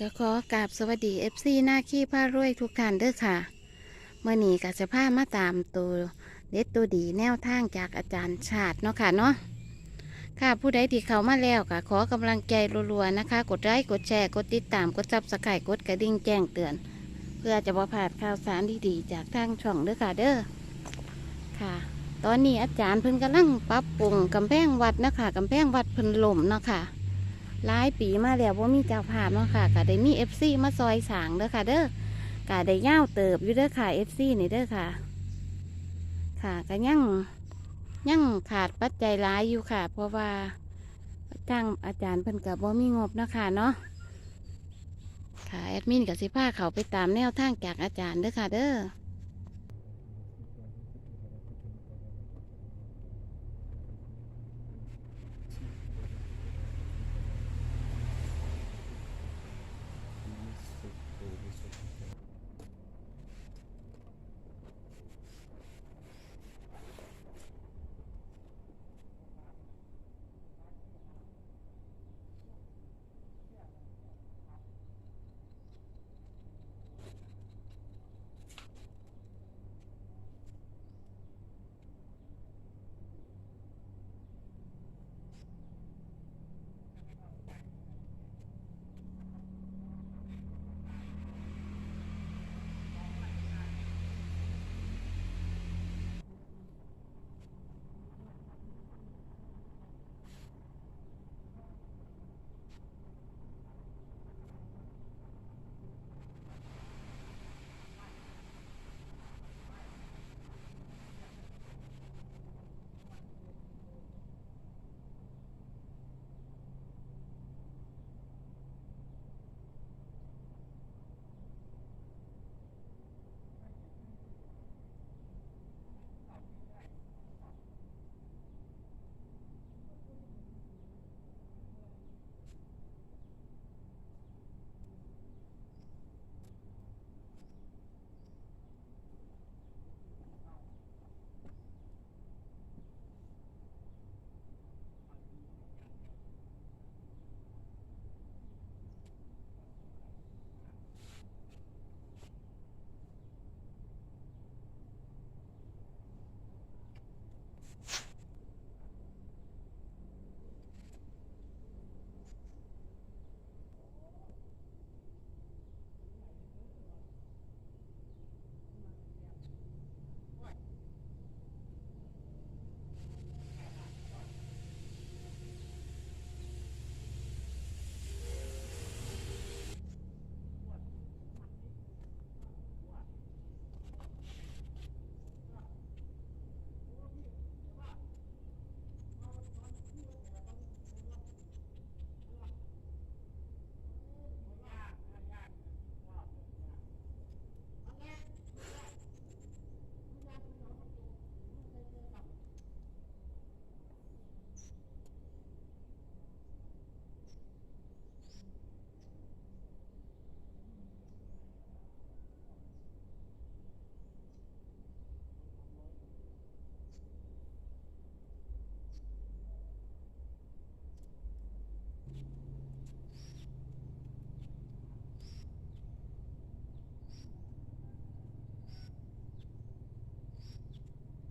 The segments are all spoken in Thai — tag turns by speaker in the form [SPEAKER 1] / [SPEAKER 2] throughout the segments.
[SPEAKER 1] ก็ขอกราบสวัสดี FC หน้าขี้ผ้ารวยทุกท่านเด้อค่ะเมื่อนี้ก็จะพามาตามตัวเด็ดตัวดีแนวทางจากอาจารย์ชาติเนาะค่ะเนาะค่ะผู้ใดที่เขามาแล้วก็ขอกำลังใจรัวๆนะคะ กดไลค์กดแชร์กดติดตามกดซับสไครต์กดกระดิ่งแจ้งเตือน เพื่อจะบ่พลาดข่าวสารดีๆจากทางช่องเด้อค่ะเด้อค่ะ ตอนนี้อาจารย์เพิ่นกำลังปรับปรุงกำแพงวัดเนาะคะกำแพงวัดเพิ่นล่มเนาะค่ะ หลายปีมาแล้วว่ามีเจ้าภาพเนาะค่ะก็ได้มีเอฟซีมาซอยสางเด้อค่ะ เด้อก็ได้ย่าวเติบอยู่เด้อค่ะเอฟซีนี่เด้อค่ะ ค่ะก็ยังยังขาดปัจจัยหลายอยู่ค่ะ เพราะว่าทางอาจารย์เพิ่นกับว่ามีงบเนาะค่ะเนาะค่ะแอดมินกับสิพาเขาไปตามแนวทางจากอาจารย์เด้อค่ะเด้อ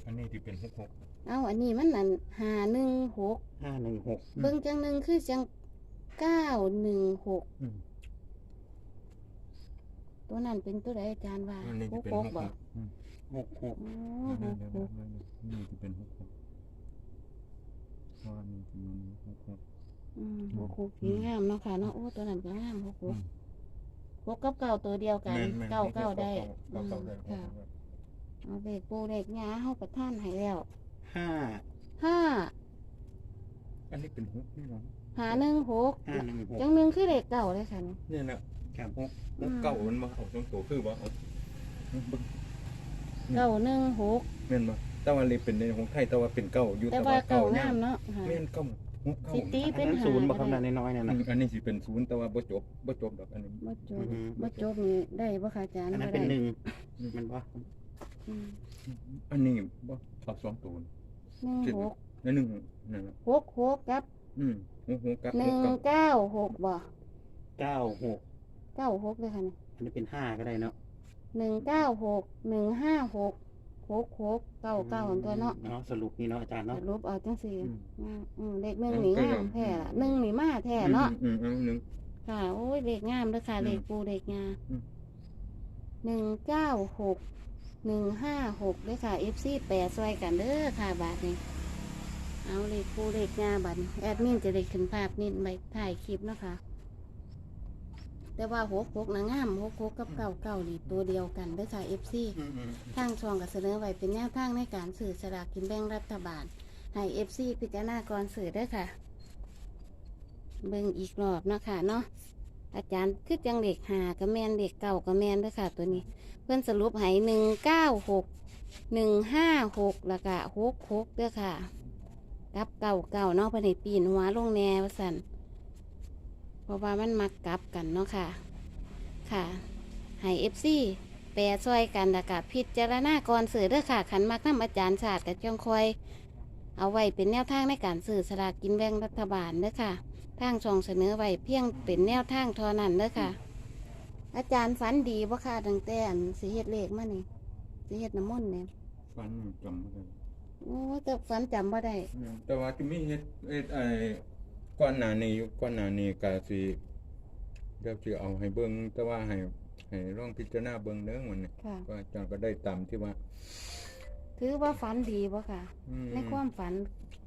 [SPEAKER 2] อันนี้ที่เป็นหกหก
[SPEAKER 1] เอาอันนี้มันนั่นหาหนึ่งหก
[SPEAKER 3] ห้าหนึ่งหก
[SPEAKER 1] เบิ่งจังหนึ่งคือจังเก้าหนึ่งหก
[SPEAKER 2] อืม
[SPEAKER 1] ตัวนั้นเป็นตัวใดอาจารย์ว่า
[SPEAKER 2] อันนี้
[SPEAKER 1] ห
[SPEAKER 2] ที่
[SPEAKER 1] ก
[SPEAKER 2] เป็น
[SPEAKER 1] ห
[SPEAKER 2] ห
[SPEAKER 1] ก
[SPEAKER 2] ก
[SPEAKER 1] บ่
[SPEAKER 2] หกอืม
[SPEAKER 3] หกหก
[SPEAKER 1] อ๋อ
[SPEAKER 2] อัน
[SPEAKER 1] ห
[SPEAKER 2] นี้
[SPEAKER 1] ก
[SPEAKER 2] เดี๋ยว
[SPEAKER 1] หก
[SPEAKER 2] ๆๆนี่ที่เป็นหกหกเพราะอันนี้ที่มันหกหก
[SPEAKER 1] อืมหกหกสีงามเนาะค่ะเนาะโอ้ตัวนั้นก็งามหกห
[SPEAKER 2] อื
[SPEAKER 1] ก
[SPEAKER 2] ม
[SPEAKER 1] หกกับเก้าตัวเดียวกัน
[SPEAKER 2] แม่นแม่น
[SPEAKER 1] เก้าเก้าได้
[SPEAKER 2] เก้าเก้าได้
[SPEAKER 1] อืมค่ะ เอาเลขปูเลขยาเฮาประท่านให้แล้ว
[SPEAKER 3] ห้า
[SPEAKER 1] ห้า
[SPEAKER 2] อันนี้เป็นหกนี่เนาะ
[SPEAKER 1] หาหนึ่งหก
[SPEAKER 3] ห้าหนึ่งหก
[SPEAKER 1] จังหนึ่งคือเลขเก้าเลยค่ะนี่
[SPEAKER 2] เนี่ยแหละ
[SPEAKER 3] ครับ
[SPEAKER 2] หกหกเก้ามันมาเอาตรงตัวคือว่าเอาเบิ่ง
[SPEAKER 1] เก้าหนึ่งหก
[SPEAKER 2] แม่นบ่แต่ว่าเลยเป็นในของไทยแต่ว่าเป็นเก้าอยู่
[SPEAKER 1] แต่
[SPEAKER 2] แต่
[SPEAKER 1] ว่า
[SPEAKER 2] ว่า
[SPEAKER 1] เก้า
[SPEAKER 2] เก้างา
[SPEAKER 1] มเนาะค่ะ
[SPEAKER 2] แม่นเก้าหกเก้า
[SPEAKER 1] สิตี
[SPEAKER 3] อั
[SPEAKER 1] เป็นน
[SPEAKER 3] นั้น
[SPEAKER 1] หา
[SPEAKER 3] ศูนย์บอก
[SPEAKER 1] ก็
[SPEAKER 3] คำ
[SPEAKER 1] ได้
[SPEAKER 3] นั้นน้อยๆนั่น
[SPEAKER 2] อั
[SPEAKER 3] นะ
[SPEAKER 2] นอันนี้สิเป็นศูนย์แต่ว่าบ่จบบ่จบดอกอันนี้
[SPEAKER 1] บ่จบ
[SPEAKER 3] อือฮึ
[SPEAKER 1] บ่จบนี่ได้บ่ค่ะอาจารย์
[SPEAKER 3] อันนั้น
[SPEAKER 1] บ่
[SPEAKER 3] เป็น
[SPEAKER 1] ได้
[SPEAKER 3] หนึ่งมันว่า
[SPEAKER 1] อืม
[SPEAKER 2] อันนี้บ่เอาสองตัว
[SPEAKER 1] หนึ่งหก
[SPEAKER 2] ในหนึ่งนั่นแหละ
[SPEAKER 1] หกหกกับ
[SPEAKER 2] อืมหกหกกับ
[SPEAKER 1] ห
[SPEAKER 2] ห
[SPEAKER 1] นึ่
[SPEAKER 2] ก
[SPEAKER 1] ง
[SPEAKER 2] เก้า
[SPEAKER 1] เก้าหกบ่
[SPEAKER 3] เก้าหก
[SPEAKER 1] เก้าหกเลยค่ะเนี่ย
[SPEAKER 3] อันนี้เป็นห้าก็ได้เนาะ
[SPEAKER 1] หนึ่งเก้าหกหนึ่งห้าหกหกหกเก้าเก้าตัวเนาะ
[SPEAKER 3] เนาะสรุปนี่เนาะอาจารย์
[SPEAKER 1] ส
[SPEAKER 3] เนาะ
[SPEAKER 1] รุปเอาจังสี่
[SPEAKER 2] อืม
[SPEAKER 1] อืมอืมเลขหนึ่งนี่งามแท้ละหนึ่งนี่มาแท้เนาะ
[SPEAKER 2] อืมอืมอืมหนึ่ง
[SPEAKER 1] ค่ะโอ้ยเลขงามเลยค่ะ
[SPEAKER 2] อืม
[SPEAKER 1] เลขปูเลขงา
[SPEAKER 2] อืม
[SPEAKER 1] หนึ่งเก้าหก หนึ่งห้าหกเลยค่ะเอฟซีแปดซอยกันเด้อค่ะบาทนี้เอาเลขปูเลขงาบัตรแอดมินจะได้ขึ้นภาพนิดไปถ่ายคลิปนะคะ แต่ว่าหกหกนะงามหกหกกับเก้าเก้านี่ตัวเดียวกันเด้อค่ะเอฟซี
[SPEAKER 2] อืมอืม
[SPEAKER 1] ทางช่องก็เสนอไว้เป็นแนวทางในการสื่อสลากกินแบ่งรัฐบาล ให้เอฟซีพิจารณาก่อนสื่อเด้วยค่ะ เบิ่งอีกรอบเนาะค่ะเนาะอาจารย์คือจังเด็กหากระแมนเด็กเก่ากระแมนเด้วยค่ะ ตัวนี้ เพื่อนสรุปให้หนึ่งเก้าหกหนึ่งห้าหกแล้วก็หกหกเด้อค่ะ กลับเก่าเก่าเนาะเพื่อนให้ปีนหัวลงแนวสันเพราะว่ามันมักกลับกันเนาะค่ะ ค่ะให้เอฟซีแปรซอยกันแล้วก็พิจารณาก่อนสื่อเด้อค่ะขันมักน้ำอาจารย์ศาสตร์กับจงคอย เอาไว้เป็นแนวทางในการสื่อสลากกินแบ่งรัฐบาลเด้อค่ะ ทางช่องเสนอไว้เพียงเป็นแนวทางเทอนั้นเด้อค่ะ อาจารย์ฝันดีบ่ค่ะตั้งแต่อันสิเฮ็ดเลขมานี่สิเฮ็ดน้ำมนต์เนี่ย
[SPEAKER 2] ฟันจำไม่ได้
[SPEAKER 1] โอ้แต่ฝันจำบ่ได้
[SPEAKER 2] อืมแต่ว่าจะมีเฮ็ดเฮ็ดไอ้ก้อนหนานี้อยู่ก้อนหนานี้ก็สิเดี๋ยวสิเอาให้เบิ่งแต่ว่าให้ให้ลองพิจารณาเบิ่งเด้อมันนี่
[SPEAKER 1] ค่ะ
[SPEAKER 2] ก็อาจารย์ก็ได้ตามที่ว่า
[SPEAKER 1] ถือว่าฝันดีบ่ค่ะ
[SPEAKER 2] อืม
[SPEAKER 1] ในความฝัน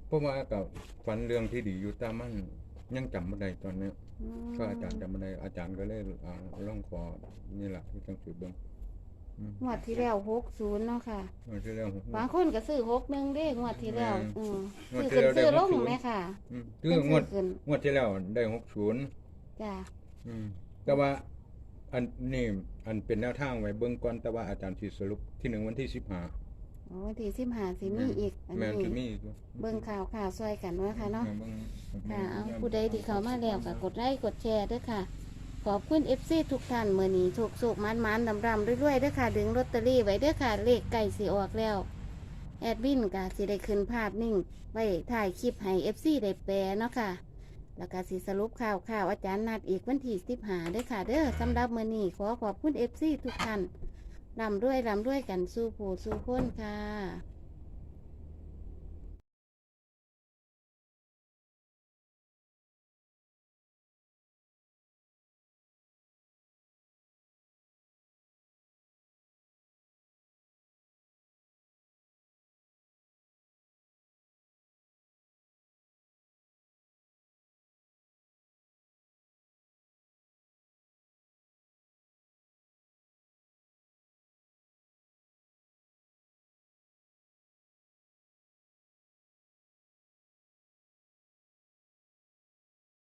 [SPEAKER 2] เพราะว่ากับฝันเรื่องที่ดีอยู่แต่มัน ยังจำไม่ได้ตอนเนี้ย
[SPEAKER 1] อืม
[SPEAKER 2] ก็อาจารย์จำไม่ได้อาจารย์ก็เลยอ่าลองขอนี่แหละที่จังสือเบิ่งอืม
[SPEAKER 1] งวดที่แล้ว60เนาะค่ะ
[SPEAKER 2] งวดที่แล้ว
[SPEAKER 1] บางคนก็ซื้อ61เด้งวดที่แล้ว
[SPEAKER 2] แม่น
[SPEAKER 1] อืม
[SPEAKER 2] งวด
[SPEAKER 1] ซื้อ
[SPEAKER 2] ที่
[SPEAKER 1] ขึ้น
[SPEAKER 2] แล้วได้
[SPEAKER 1] ซื้อลง
[SPEAKER 2] 60
[SPEAKER 1] ไหมค่ะ
[SPEAKER 2] อืมคืองวด
[SPEAKER 1] เพิ่นซื้ขึ้น
[SPEAKER 2] งวดที่แล้วได้หกศูนย์
[SPEAKER 1] จ้า
[SPEAKER 2] อืมแต่ว่าอันนี่อันเป็นแนวทางไว้เบื้องก่อนแต่ว่าอาจารย์สิสรุปที่หนึ่งวันที่สิบห้า
[SPEAKER 1] โอ้ที่15สิมีอีก อัน
[SPEAKER 2] แม่น
[SPEAKER 1] นี้
[SPEAKER 2] สิมีอีก
[SPEAKER 1] เบิ่งข่าวข่าวซอยกันเนาะค่ะเนาะ
[SPEAKER 2] บิ่ง
[SPEAKER 1] ค่ะเอาผู้ใดที่เขามาแล้วก็กดไลค์กดแชร์ด้วยค่ะ ขอบคุณเอฟซีทุกท่านเมื่อนี้ถูกสุกมันมันดำรำๆด้วยๆด้วยค่ะ ดึงลอตเตอรี่ไว้ด้วยค่ะ เลขไก่สีออกแล้ว แอดวินก็สิได้ขึ้นภาพนิ่ง ไว้ถ่ายคลิปให้เอฟซีได้แปลเนาะค่ะ แล้วก็สิสรุปข่าวข่าวอาจารย์นัดอีกวันที่สิบหาด้วยค่ะ เด้อสำหรับมื่อนี้ขอขอบคุณเอฟซีทุกท่าน ลำด้วยลำด้วยกันสู้ผู้สู้คนค่ะ